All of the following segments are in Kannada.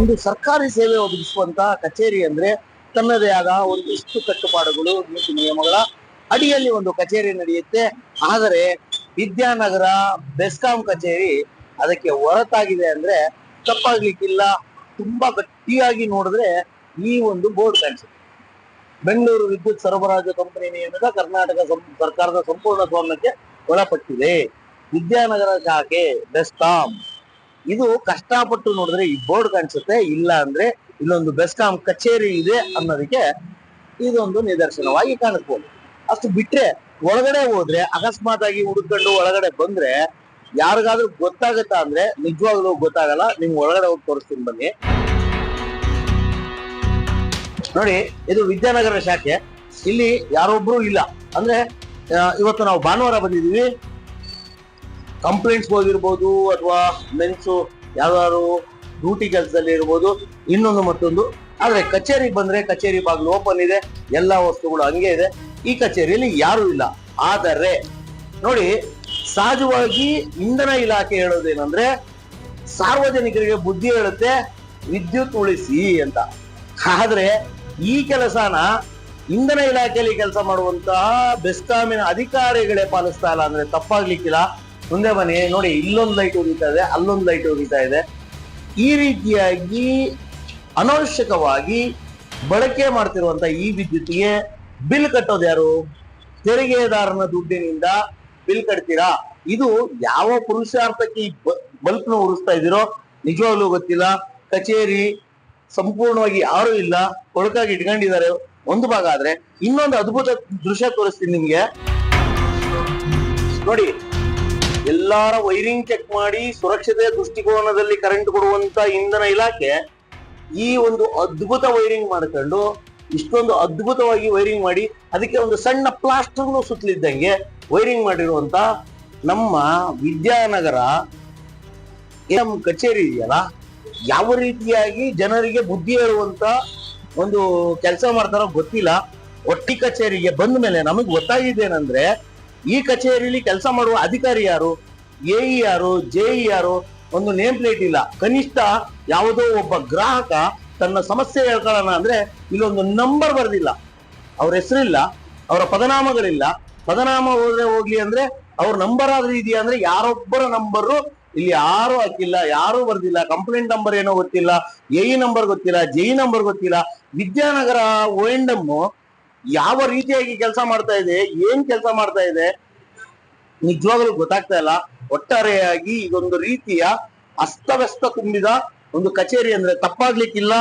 ಒಂದು ಸರ್ಕಾರಿ ಸೇವೆ ಒದಗಿಸುವಂತಹ ಕಚೇರಿ ಅಂದ್ರೆ ತನ್ನದೇ ಆದ ಒಂದಿಷ್ಟು ಕಟ್ಟುಪಾಡುಗಳು, ನೀತಿ ನಿಯಮಗಳ ಅಡಿಯಲ್ಲಿ ಒಂದು ಕಚೇರಿ ನಡೆಯುತ್ತೆ. ಆದರೆ ವಿದ್ಯಾನಗರ ಬೆಸ್ಕಾಂ ಕಚೇರಿ ಅದಕ್ಕೆ ಹೊರತಾಗಿದೆ ಅಂದ್ರೆ ತಪ್ಪಾಗ್ಲಿಕ್ಕಿಲ್ಲ. ತುಂಬಾ ಗಟ್ಟಿಯಾಗಿ ನೋಡಿದ್ರೆ ಈ ಒಂದು ಬೋರ್ಡ್ ಕಾಣಿಸುತ್ತೆ. ಬೆಂಗಳೂರು ವಿದ್ಯುತ್ ಸರಬರಾಜು ಕಂಪನಿ ನಿಯಮದ ಕರ್ನಾಟಕ ಸರ್ಕಾರದ ಸಂಪೂರ್ಣ ಸ್ವಾಮ್ಯಕ್ಕೆ ಒಳಪಟ್ಟಿದೆ. ವಿದ್ಯಾನಗರ ಶಾಖೆ ಬೆಸ್ಕಾಂ. ಇದು ಕಷ್ಟಪಟ್ಟು ನೋಡಿದ್ರೆ ಈ ಬೋರ್ಡ್ ಕಾಣಿಸುತ್ತೆ. ಇಲ್ಲ ಅಂದ್ರೆ ಇಲ್ಲೊಂದು ಬೆಸ್ಕಾಂ ಕಚೇರಿ ಇದೆ ಅನ್ನೋದಕ್ಕೆ ಇದೊಂದು ನಿದರ್ಶನವಾಗಿ ಕಾಣಿಸ್ಬೋದು. ಅಷ್ಟು ಬಿಟ್ರೆ ಒಳಗಡೆ ಹೋದ್ರೆ, ಅಕಸ್ಮಾತ್ ಆಗಿ ಹುಡುಕೊಂಡು ಒಳಗಡೆ ಬಂದ್ರೆ ಯಾರಿಗಾದ್ರೂ ಗೊತ್ತಾಗತ್ತಾ ಅಂದ್ರೆ ನಿಜವಾಗ್ಲೂ ಗೊತ್ತಾಗಲ್ಲ. ನಿಮ್ಗೆ ಒಳಗಡೆ ಹೋಗಿ ತೋರಿಸ್ತೀನಿ ಬನ್ನಿ. ನೋಡಿ, ಇದು ವಿದ್ಯಾನಗರ ಶಾಖೆ. ಇಲ್ಲಿ ಯಾರೊಬ್ರು ಇಲ್ಲ. ಅಂದ್ರೆ ಇವತ್ತು ನಾವು ಭಾನುವಾರ ಬಂದಿದೀವಿ ಕಂಪ್ಲೇಂಟ್ಸ್ ಹೋಗಿರ್ಬೋದು ಅಥವಾ ಮೆನ್ಸು ಯಾವ್ದಾದ್ರು ಡ್ಯೂಟಿ ಕೆಲಸದಲ್ಲಿ ಇರ್ಬೋದು, ಇನ್ನೊಂದು ಮತ್ತೊಂದು. ಆದ್ರೆ ಕಚೇರಿಗೆ ಬಂದ್ರೆ ಕಚೇರಿ ಬಾಗಿಲು ಓಪನ್ ಇದೆ, ಎಲ್ಲಾ ವಸ್ತುಗಳು ಹಂಗೆ ಇದೆ. ಈ ಕಚೇರಿಯಲ್ಲಿ ಯಾರು ಇಲ್ಲ. ಆದರೆ, ನೋಡಿ, ಸಹಜವಾಗಿ ಇಂಧನ ಇಲಾಖೆ ಹೇಳೋದೇನಂದ್ರೆ, ಸಾರ್ವಜನಿಕರಿಗೆ ಬುದ್ಧಿ ಹೇಳುತ್ತೆ, ವಿದ್ಯುತ್ ಉಳಿಸಿ ಅಂತ. ಆದ್ರೆ, ಈ ಕೆಲಸನ ಇಂಧನ ಇಲಾಖೆಯಲ್ಲಿ ಕೆಲಸ ಮಾಡುವಂತಹ ಬೆಸ್ಕಾಮಿನ ಅಧಿಕಾರಿಗಳೇ ಪಾಲಿಸ್ತಾ ಇಲ್ಲ ಅಂದ್ರೆ ತಪ್ಪಾಗ್ಲಿಕ್ಕಿಲ್ಲ. ಮುಂದೆ ಬನ್ನಿ. ನೋಡಿ, ಇಲ್ಲೊಂದು ಲೈಟ್ ಉರಿತಾ ಇದೆ, ಅಲ್ಲೊಂದು ಲೈಟ್ ಉರಿತಾ ಇದೆ. ಈ ರೀತಿಯಾಗಿ ಅನವಶ್ಯಕವಾಗಿ ಬಳಕೆ ಮಾಡ್ತಿರುವಂತ ಈ ವಿದ್ಯುತ್ಗೆ ಬಿಲ್ ಕಟ್ಟೋದು ಯಾರು? ತೆರಿಗೆದಾರನ ದುಡ್ಡಿನಿಂದ ಬಿಲ್ ಕಟ್ತೀರಾ? ಇದು ಯಾವ ಪುರುಷಾರ್ಥಕ್ಕೆ ಈ ನ ಉರಿಸ್ತಾ ಇದ್ದೀರೋ ನಿಜವಾಗ್ಲೂ ಗೊತ್ತಿಲ್ಲ. ಕಚೇರಿ ಸಂಪೂರ್ಣವಾಗಿ ಯಾರು ಇಲ್ಲ. ಕೊಳಕಾಗಿ ಇಟ್ಕೊಂಡಿದ್ದಾರೆ ಒಂದು ಭಾಗ ಆದ್ರೆ. ಇನ್ನೊಂದು ಅದ್ಭುತ ದೃಶ್ಯ ತೋರಿಸ್ತೀನಿ ನಿಮ್ಗೆ. ನೋಡಿ ಎಲ್ಲಾರ ವೈರಿಂಗ್ ಚೆಕ್ ಮಾಡಿ ಸುರಕ್ಷತೆಯ ದೃಷ್ಟಿಕೋನದಲ್ಲಿ ಕರೆಂಟ್ ಕೊಡುವಂತ ಇಂಧನ ಇಲಾಖೆ ಈ ಒಂದು ಅದ್ಭುತ ವೈರಿಂಗ್ ಮಾಡ್ಕೊಂಡು ಇಷ್ಟೊಂದು ಅದ್ಭುತವಾಗಿ ವೈರಿಂಗ್ ಮಾಡಿ ಅದಕ್ಕೆ ಒಂದು ಸಣ್ಣ ಪ್ಲಾಸ್ಟರ್ ಸುತ್ತಲಿದ್ದಂಗೆ ವೈರಿಂಗ್ ಮಾಡಿರುವಂತ ನಮ್ಮ ವಿದ್ಯಾನಗರ ಎಂ ಕಚೇರಿ ಇದೆಯಲ್ಲ, ಯಾವ ರೀತಿಯಾಗಿ ಜನರಿಗೆ ಬುದ್ಧಿ ಹೇಳುವಂತ ಒಂದು ಕೆಲಸ ಮಾಡ್ತಾರೋ ಗೊತ್ತಿಲ್ಲ. ಒಟ್ಟಿ ಕಚೇರಿಗೆ ಬಂದ ಮೇಲೆ ನಮಗೆ ಗೊತ್ತಾಗಿದ್ದೇನೆಂದ್ರೆ ಈ ಕಚೇರಿಯಲ್ಲಿ ಕೆಲಸ ಮಾಡುವ ಅಧಿಕಾರಿ ಯಾರು? ಎಇ ಯಾರು? ಜೆಇ ಯಾರು? ಒಂದು ನೇಮ್ ಪ್ಲೇಟ್ ಇಲ್ಲ. ಕನಿಷ್ಠ ಯಾವುದೋ ಒಬ್ಬ ಗ್ರಾಹಕ ತನ್ನ ಸಮಸ್ಯೆ ಹೇಳ್ಕೊಳ್ಳೋಣ ಅಂದ್ರೆ ಇಲ್ಲೊಂದು ನಂಬರ್ ಬರೆದಿಲ್ಲ. ಅವ್ರ ಹೆಸರಿಲ್ಲ, ಅವರ ಪದನಾಮಗಳಿಲ್ಲ. ಪದನಾಮ ಹೋದ್ರೆ ಹೋಗ್ಲಿ ಅಂದ್ರೆ ಅವ್ರ ನಂಬರ್ ಆದ್ರೆ ಇದೆಯಾ ಅಂದ್ರೆ ಯಾರೊಬ್ಬರ ನಂಬರು ಇಲ್ಲಿ ಯಾರು ಹಾಕಿಲ್ಲ, ಯಾರು ಬರ್ದಿಲ್ಲ. ಕಂಪ್ಲೇಂಟ್ ನಂಬರ್ ಏನೋ ಗೊತ್ತಿಲ್ಲ ಎಇ ನಂಬರ್ ಗೊತ್ತಿಲ್ಲ ಜೆಇ ನಂಬರ್ ಗೊತ್ತಿಲ್ಲ. ವಿದ್ಯಾನಗರ ಓ ಎಂಡ್ ಯಾವ ರೀತಿಯಾಗಿ ಕೆಲಸ ಮಾಡ್ತಾ ಇದೆ, ಏನ್ ಕೆಲಸ ಮಾಡ್ತಾ ಇದೆ, ನಿಜವಾಗ್ಲೂ ಗೊತ್ತಾಗ್ತಾ ಇಲ್ಲ. ಒಟ್ಟಾರೆಯಾಗಿ ಇದೊಂದು ರೀತಿಯ ಅಸ್ತವ್ಯಸ್ತ ತುಂಬಿದ ಒಂದು ಕಚೇರಿ ಅಂದ್ರೆ ತಪ್ಪಾಗ್ಲಿಕ್ಕಿಲ್ಲ.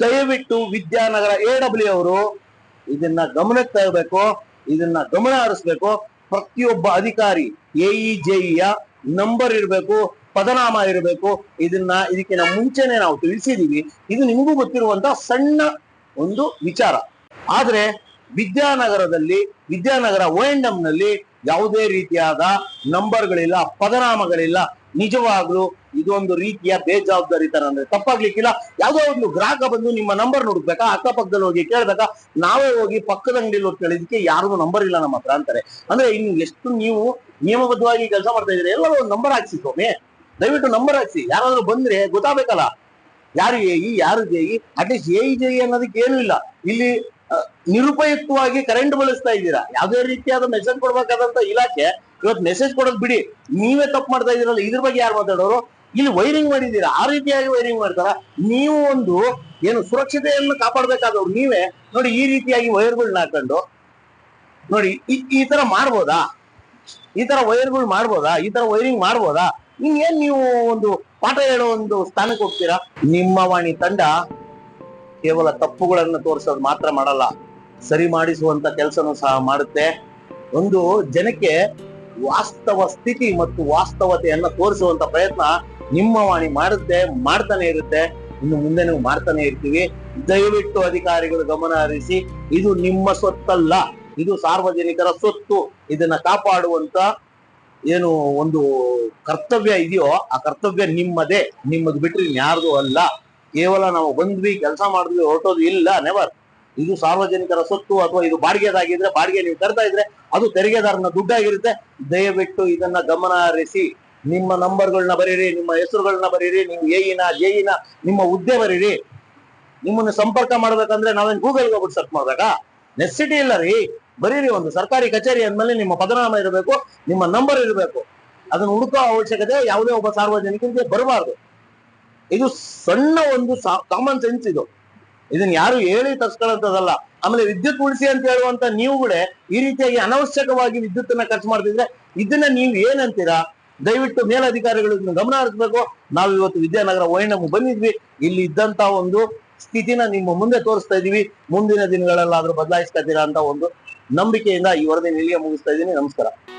ದಯವಿಟ್ಟು ವಿದ್ಯಾನಗರ ಎ ಡಬ್ಲ್ಯೂ ಅವರು ಇದನ್ನ ಗಮನಕ್ಕೆ ತರಬೇಕು, ಇದನ್ನ ಗಮನ ಹರಿಸ್ಬೇಕು. ಪ್ರತಿಯೊಬ್ಬ ಅಧಿಕಾರಿ ಎಇ ಜೆಇಯ ನಂಬರ್ ಇರಬೇಕು, ಪದನಾಮ ಇರಬೇಕು. ಇದನ್ನ ಇದಕ್ಕಿಂತ ಮುಂಚೆನೆ ನಾವು ತಿಳಿಸಿದೀವಿ. ಇದು ನಿಮಗೂ ಗೊತ್ತಿರುವಂತ ಸಣ್ಣ ಒಂದು ವಿಚಾರ. ಆದ್ರೆ ವಿದ್ಯಾನಗರದಲ್ಲಿ, ವಿದ್ಯಾನಗರ ಓ ನಲ್ಲಿ ಯಾವುದೇ ರೀತಿಯಾದ ನಂಬರ್ಗಳಿಲ್ಲ, ಪದನಾಮಗಳಿಲ್ಲ. ನಿಜವಾಗ್ಲೂ ಇದೊಂದು ರೀತಿಯ ಬೇಜವಾಬ್ದಾರಿತನ ಅಂದ್ರೆ ತಪ್ಪಾಗ್ಲಿಕ್ಕಿಲ್ಲ. ಯಾವುದೋ ಒಂದು ಗ್ರಾಹಕ ಬಂದು ನಿಮ್ಮ ನಂಬರ್ ನೋಡ್ಬೇಕಾ, ಅಕ್ಕಪಕ್ಕದಲ್ಲಿ ಹೋಗಿ ಕೇಳ್ಬೇಕಾ, ನಾವೇ ಹೋಗಿ ಪಕ್ಕದ ಅಂಗಡಿಯಲ್ಲಿ ಹೋಗಿ ಕೇಳಿದಕ್ಕೆ ಯಾರಿಗೂ ನಂಬರ್ ಇಲ್ಲ ನಮ್ಮ ಹತ್ರ ಅಂತಾರೆ. ಅಂದ್ರೆ ಇನ್ನು ಎಷ್ಟು ನೀವು ನಿಯಮಬದ್ಧವಾಗಿ ಕೆಲಸ ಮಾಡ್ತಾ ಇದ್ರೆ ಎಲ್ಲರೂ ಒಂದು ನಂಬರ್ ಹಾಕ್ಸಿ ಸ್ವಾಮಿ. ದಯವಿಟ್ಟು ನಂಬರ್ ಹಾಕ್ಸಿ. ಯಾರಾದ್ರೂ ಬಂದ್ರೆ ಗೊತ್ತಾಗಬೇಕಲ್ಲ. ಯಾರು ಎ ಯಾರು J E at least A E ಅನ್ನೋದಕ್ಕೆ ಏನೂ ಇಲ್ಲ. ಇಲ್ಲಿ ನಿರುಪಯುಕ್ತವಾಗಿ ಕರೆಂಟ್ ಬಳಸ್ತಾ ಇದ್ದೀರಾ? ಯಾವುದೇ ರೀತಿಯಾದ ಮೆಸೇಜ್ ಕೊಡ್ಬೇಕಾದಂತ ಇಲಾಖೆ ಇವತ್ತು ಮೆಸೇಜ್ ಕೊಡೋದು ಬಿಡಿ. ನೀವೇ ತಪ್ಪು ಮಾಡ್ತಾ ಇದೀರಲ್ಲ ಇದ್ರ ಬಗ್ಗೆ ಯಾರು ಮಾತಾಡೋರು? ಇಲ್ಲಿ ವೈರಿಂಗ್ ಮಾಡಿದ್ದೀರಾ? ಆ ರೀತಿಯಾಗಿ ವೈರಿಂಗ್ ಮಾಡ್ತಾರ? ನೀವು ಒಂದು ಏನು ಸುರಕ್ಷತೆಯನ್ನು ಕಾಪಾಡಬೇಕಾದವ್ರು ನೀವೇ? ನೋಡಿ, ಈ ರೀತಿಯಾಗಿ ವೈರ್ಗಳನ್ನ ಹಾಕೊಂಡು, ನೋಡಿ, ಈ- ತರ ಮಾಡ್ಬೋದಾ? ಈ ತರ ವೈರ್ಗಳು ಮಾಡ್ಬೋದಾ? ಈ ತರ ವೈರಿಂಗ್ ಮಾಡ್ಬೋದಾ? ಇನ್ನೇನ್ ನೀವು ಒಂದು ಪಾಠ ಹೇಳೋ ಒಂದು ಸ್ಥಾನಕ್ಕೆ ಹೋಗ್ತೀರಾ? ನಿಮ್ಮ ವಾಣಿ ತಂಡ ಕೇವಲ ತಪ್ಪುಗಳನ್ನು ತೋರಿಸೋದು ಮಾತ್ರ ಮಾಡಲ್ಲ, ಸರಿ ಮಾಡಿಸುವಂತ ಕೆಲಸನೂ ಸಹ ಮಾಡುತ್ತೆ. ಒಂದು ಜನಕ್ಕೆ ವಾಸ್ತವ ಸ್ಥಿತಿ ಮತ್ತು ವಾಸ್ತವತೆಯನ್ನ ತೋರಿಸುವಂತ ಪ್ರಯತ್ನ ನಿಮ್ಮ ವಾಣಿ ಮಾಡುತ್ತೆ, ಮಾಡ್ತಾನೆ ಇರುತ್ತೆ. ಇನ್ನು ಮುಂದೆ ನೀವು ಮಾಡ್ತಾನೆ ಇರ್ತೀವಿ. ದಯವಿಟ್ಟು ಅಧಿಕಾರಿಗಳು ಗಮನ ಹರಿಸಿ, ಇದು ನಿಮ್ಮ ಸೊತ್ತಲ್ಲ, ಇದು ಸಾರ್ವಜನಿಕರ ಸೊತ್ತು, ಇದನ್ನ ಕಾಪಾಡುವಂತ ಏನು ಒಂದು ಕರ್ತವ್ಯ ಇದೆಯೋ, ಆ ಕರ್ತವ್ಯ ನಿಮ್ಮದೇ. ನಿಮ್ಮದು ಬಿಟ್ಟರೆ ಯಾರ್ದು ಅಲ್ಲ. ಕೇವಲ ನಾವು ಬಂದ್ವಿ, ಕೆಲಸ ಮಾಡಿದ್ವಿ ಹೊರಟೋದು ಇಲ್ಲ ನೆವರ್ ಇದು ಸಾರ್ವಜನಿಕರ ಸೊತ್ತು ಅಥವಾ ಇದು ಬಾಡಿಗೆದಾಗಿದ್ರೆ ಬಾಡಿಗೆ ನೀವು ತರ್ತಾ ಇದ್ರೆ ಅದು ತೆರಿಗೆದಾರನ ದುಡ್ಡಾಗಿರುತ್ತೆ. ದಯವಿಟ್ಟು ಇದನ್ನ ಗಮನ ಹರಿಸಿ ನಿಮ್ಮ ನಂಬರ್ಗಳನ್ನ ಬರೀರಿ, ನಿಮ್ಮ ಹೆಸರುಗಳನ್ನ ಬರೀರಿ, ನೀವು ಎಇನ ಜೆಇನ ನಿಮ್ಮ ಹುದ್ದೆ ಬರೀರಿ. ನಿಮ್ಮನ್ನು ಸಂಪರ್ಕ ಮಾಡ್ಬೇಕಂದ್ರೆ ನಾವೇನು ಗೂಗಲ್ಗೆ ಹೋಗ್ಬಿಟ್ಟು ಸರ್ಚ್ ಮಾಡ್ಬೇಕಾ? ನೆಸಿಟಿ ಇಲ್ಲ ರೀ. ಬರೀರಿ ಒಂದು ಸರ್ಕಾರಿ ಕಚೇರಿ ಅಂದ್ಮೇಲೆ ನಿಮ್ಮ ಪದನಾಮ ಇರಬೇಕು, ನಿಮ್ಮ ನಂಬರ್ ಇರಬೇಕು. ಅದನ್ನ ಹುಡುಕೋ ಅವಶ್ಯಕತೆ ಯಾವುದೇ ಒಬ್ಬ ಸಾರ್ವಜನಿಕರಿಗೆ ಬರಬಾರ್ದು. ಇದು ಸಣ್ಣ ಒಂದು ಕಾಮನ್ ಸೆನ್ಸ್ ಇದು. ಇದನ್ನ ಯಾರು ಹೇಳಿ ತರ್ಸ್ಕೊಳ್ಳಂತದಲ್ಲ ಆಮೇಲೆ ವಿದ್ಯುತ್ ಉಳಿಸಿ ಅಂತ ಹೇಳುವಂತ ಕೂಡ ಈ ರೀತಿಯಾಗಿ ಅನವಶ್ಯಕವಾಗಿ ವಿದ್ಯುತ್ ಅನ್ನ ಖರ್ಚು ಮಾಡ್ತಿದ್ರೆ ಇದನ್ನ ನೀವು ಏನಂತೀರಾ? ದಯವಿಟ್ಟು ಮೇಲಧಿಕಾರಿಗಳು ಇದನ್ನ ಗಮನ ಹರಿಸಬೇಕು. ನಾವು ಇವತ್ತು ವಿದ್ಯಾನಗರ ವೈಣಮ್ಮ ಬಂದಿದ್ವಿ. ಇಲ್ಲಿ ಇದ್ದಂತ ಒಂದು ಸ್ಥಿತಿನ ನಿಮ್ಮ ಮುಂದೆ ತೋರಿಸ್ತಾ ಇದೀವಿ. ಮುಂದಿನ ದಿನಗಳಲ್ಲಾದ್ರೂ ಬದಲಾಯಿಸ್ಕೊತೀರಾ ಅಂತ ಒಂದು ನಂಬಿಕೆಯಿಂದ ಈ ವರದಿ ಇಲ್ಲಿಗೆ ಮುಗಿಸ್ತಾ ಇದ್ದೀನಿ. ನಮಸ್ಕಾರ.